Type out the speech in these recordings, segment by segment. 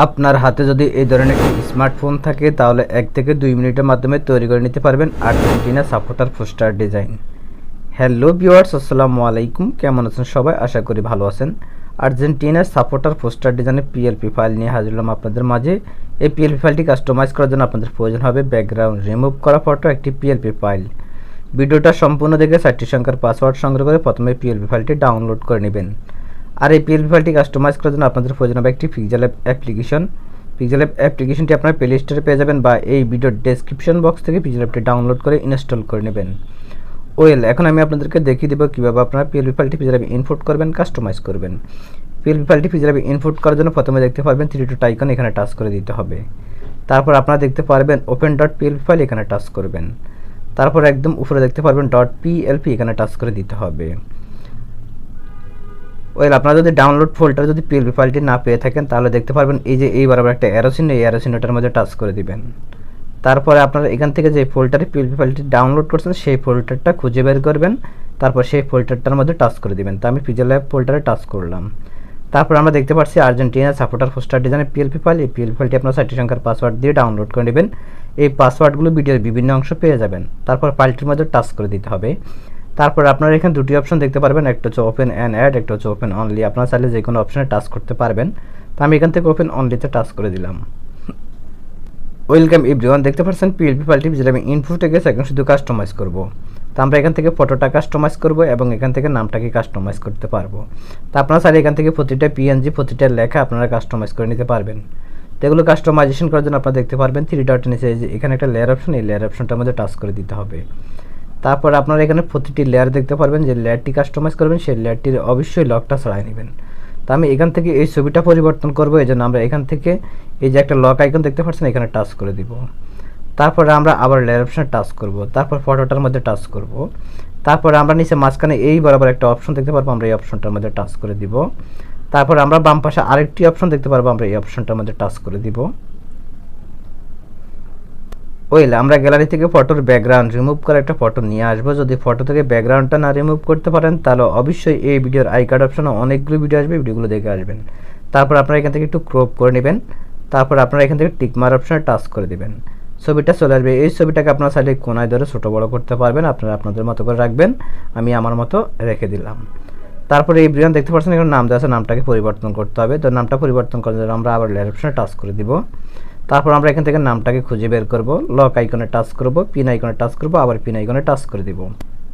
আপনার হাতে যদি এই ধরনের স্মার্টফোন থাকে, তাহলে এক থেকে দুই মিনিটের মাধ্যমে তৈরি করে নিতে পারবেন Argentina supporter poster design. Hello viewers, আসসালামু আলাইকুম। কেমন আছেন সবাই? আশা করি ভালো আছেন। আর্জেন্টিনার সাপোর্টার পোস্টার ডিজাইনের পিএলপি ফাইল নিয়ে হাজির হলাম আপনাদের মাঝে। এই পিএলপি ফাইলটি কাস্টমাইজ করার জন্য আপনাদের প্রয়োজন হবে ব্যাকগ্রাউন্ড রিমুভ করা ফটো একটি পিএলপি ফাইল ভিডিওটা সম্পূর্ণ দেখে চারটি সংখ্যার পাসওয়ার্ড সংগ্রহ করে প্রথমে পিএলপি ফাইলটি ডাউনলোড করে নেবেন। আর এই পিএলপি ফাইলটি কাস্টমাইজ করার জন্য আপনাদের প্রয়োজন হবে একটি pixel app application pixel app অ্যাপ্লিকেশনটি আপনার প্লে স্টোরে পেয়ে যাবেন বা এই ভিডিওর ডেসক্রিপশন বক্স থেকে পিক্সেল অ্যাপটি ডাউনলোড করে ইনস্টল করে নেবেন। ওয়েল এখন আমি আপনাদেরকে দেখিয়ে দেবো কীভাবে আপনারা পিএলপি ফাইলটি পিক্সেল অ্যাপে ইনপুট করবেন কাস্টমাইজ করবেন। পিএলপি ফাইলটি পিক্সেল অ্যাপে ইনপুট করার জন্য প্রথমে দেখতে পারবেন থ্রি টু টাইকন এখানে টাচ করে দিতে হবে। তারপর আপনারা দেখতে পারবেন ওপেন ডট পিএলপি ফাইল এখানে টাচ করবেন। তারপর একদম উপরে দেখতে পারবেন ডট পিএলপি এখানে টাচ করে দিতে হবে। ওয়েল আপনারা যদি ডাউনলোড ফোল্ডার যদি পিএলপি ফাইলটি না পেয়ে থাকেন, তাহলে দেখতে পারবেন এই যে এই বরাবর একটা অ্যারো চিহ্ন, এই অ্যারো চিহ্নটার মধ্যে টাচ করে দিবেন। তারপরে আপনারা এখান থেকে যে ফোল্ডারে পিএলপি ফাইলটি ডাউনলোড করছেন, সেই ফোল্ডারটা খুঁজে বের করবেন। তারপর সেই ফোল্ডারটার মধ্যে টাচ করে দিবেন। তো আমি পিজেল অ্যাপ ফোল্ডারে টাচ করলাম। তারপর আমরা দেখতে পাচ্ছি আর্জেন্টিনা সাপোর্টার পোস্টার ডিজাইনের পিএলপি ফাইল এই পিএলপি ফাইলটি আপনার চারটি সংখ্যার পাসওয়ার্ড দিয়ে ডাউনলোড করে নেবেন। এই পাসওয়ার্ডগুলো ভিডিওর বিভিন্ন অংশ পেয়ে যাবেন। তারপর ফাইলটির মধ্যে টাচ করে দিতে হবে। তারপর আপনারা এখানে দুটি অপশন দেখতে পারবেন, একটা হচ্ছে ওপেন অ্যান্ড অ্যাড একটা হচ্ছে ওপেন অনলি আপনারা চাইলে যে কোনো অপশনে টাচ করতে পারবেন। তো আমি এখান থেকে ওপেন অনলিতে টাচ করে দিলাম। ওয়েলকাম এভরিওয়ান দেখতে পাচ্ছেন পিএলপি ফাইলটি যেটা আমি ইনপুটে গেছে এখন শুধু কাস্টমাইজ করব। তো আমরা এখান থেকে ফটোটা কাস্টমাইজ করব এবং এখান থেকে নামটাকে কাস্টমাইজ করতে পারব। তো আপনারা চাইলে এখান থেকে প্রতিটা পিএনজি প্রতিটা লেখা আপনারা কাস্টমাইজ করে নিতে পারবেন। তো এগুলো কাস্টমাইজেশন করার জন্য আপনারা দেখতে পারবেন থ্রি ডট নিচে এখানে একটা লেয়ার অপশন এই লেয়ার অপশনটার মধ্যে টাচ করে দিতে হবে। তারপর আপনারা এখানে প্রতিটি লেয়ার দেখতে পারবেন, যে লেয়ারটি কাস্টমাইজ করবেন, সেই লেয়ারটির অবশ্যই লকটা ছড়াই নেবেন। তো আমি এখান থেকে এই ছবিটা পরিবর্তন করব, এই জন্য আমরা এখান থেকে এই যে একটা লক আইকন দেখতে পাচ্ছেন, এখানে টাচ করে দিব। তারপরে আমরা আবার লেয়ার অপশনে টাচ করব। তারপর ফটোটার মধ্যে টাচ করব। তারপরে আমরা নিচে মাঝখানে এই বরাবর একটা অপশন দেখতে পারব, আমরা এই অপশনটার মধ্যে টাচ করে দিব। তারপর আমরা বাম পাশে আরেকটি অপশন দেখতে পারব, আমরা এই অপশনটার মধ্যে টাচ করে দিব। ওয়েল আমরা গ্যালারি থেকে ফটোর ব্যাকগ্রাউন্ড রিমুভ করে একটা ফটো নিয়ে আসব। যদি ফটো থেকে ব্যাকগ্রাউন্ডটা না রিমুভ করতে পারেন, তাহলে অবশ্যই এই ভিডিওর আই কার্ড অপশনে অনেকগুলো ভিডিও আসবে, ভিডিওগুলো দেখে আসবেন। তারপর আপনারা এখান থেকে একটু ক্রপ করে নেবেন। তারপর আপনারা এখান থেকে টিকমার অপশনে টাচ করে দেবেন। ছবিটা চলে আসবে। এই ছবিটাকে আপনারা সাইডে কোনায় ধরে ছোটো বড়ো করতে পারবেন। আপনারা আপনাদের মতো করে রাখবেন। আমি আমার মতো রেখে দিলাম। তারপরে এই ব্রিয়ান দেখতে পাচ্ছেন এখানে নাম দেওয়া আছে, নামটাকে পরিবর্তন করতে হবে। তো নামটা পরিবর্তন করার জন্য আমরা আবার লেয়ার অপশনে টাচ করে দিব। তারপর আমরা এখান থেকে নামটাকে খুঁজে বের করব। লক আইকনে টাচ করব পিন আইকনে টাচ করব, আবার পিন আইকনে টাচ করে দিব।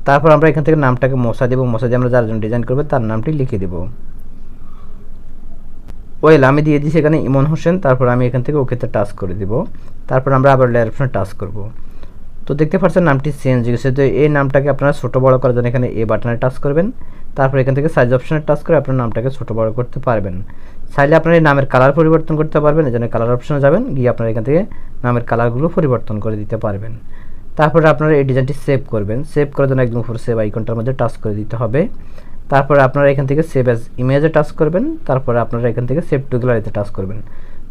তারপর আমরা এখান থেকে নামটাকে মশা দেবো। মশা দিয়ে আমরা যার ডিজাইন করব, তার নামটি লিখে দেব। ওয়েল আমি দিয়ে দিচ্ছি এখানে ইমন হোসেন। তারপর আমি এখান থেকে ওকেতে টাচ করে দিব। তারপর আমরা আবার লেয়ার অপশনে টাচ করব। তো দেখতে পাচ্ছেন নামটি চেঞ্জ হয়ে গেছে। তো এই নামটাকে আপনারা ছোটো বড়ো করার জন্য এখানে এ বাটনে টাচ করবেন। তারপর এখান থেকে সাইজ অপশনে টাচ করে আপনার নামটাকে ছোটো বড়ো করতে পারবেন। চাইলে আপনার এই নামের কালার পরিবর্তন করতে পারবেন, এই জন্য কালার অপশনে যাবেন, গিয়ে আপনারা এখান থেকে নামের কালারগুলো পরিবর্তন করে দিতে পারবেন। তারপরে আপনারা এই ডিজাইনটি সেভ করবেন। সেভ করার জন্য একদম উপরে সেভ আইকনটার মধ্যে টাচ করে দিতে হবে। তারপরে আপনারা এখান থেকে সেভ অ্যাজ ইমেজে টাচ করবেন। তারপরে আপনারা এখান থেকে সেভ টু গ্যালারিতে টাচ করবেন।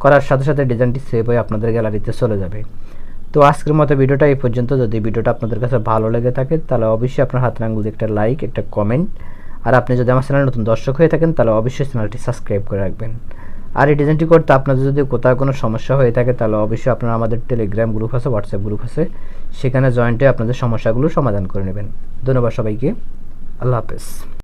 করার সাথে সাথে ডিজাইনটি সেভ হয়ে আপনাদের গ্যালারিতে চলে যাবে। তো আজকের মতো ভিডিওটা এই পর্যন্ত। যদি ভিডিওটা আপনাদের কাছে ভালো লেগে থাকে, তাহলে অবশ্যই আপনার হাতের আঙ্গুল একটা লাইক একটা কমেন্ট আর আপনি যদি আমার চ্যানেল নতুন দর্শক হয়ে থাকেন, তাহলে অবশ্যই চ্যানেলটি সাবস্ক্রাইব করে রাখবেন। আর এই ডিজাইনটি করতে আপনাদের যদি কোথাও কোনো সমস্যা হয়ে থাকে, তাহলে অবশ্যই আপনারা আমাদের টেলিগ্রাম গ্রুপ আছে হোয়াটসঅ্যাপ গ্রুপ আছে, সেখানে জয়েন্টে আপনাদের সমস্যাগুলো সমাধান করে নেবেন। ধন্যবাদ সবাইকে। আল্লাহ হাফেজ।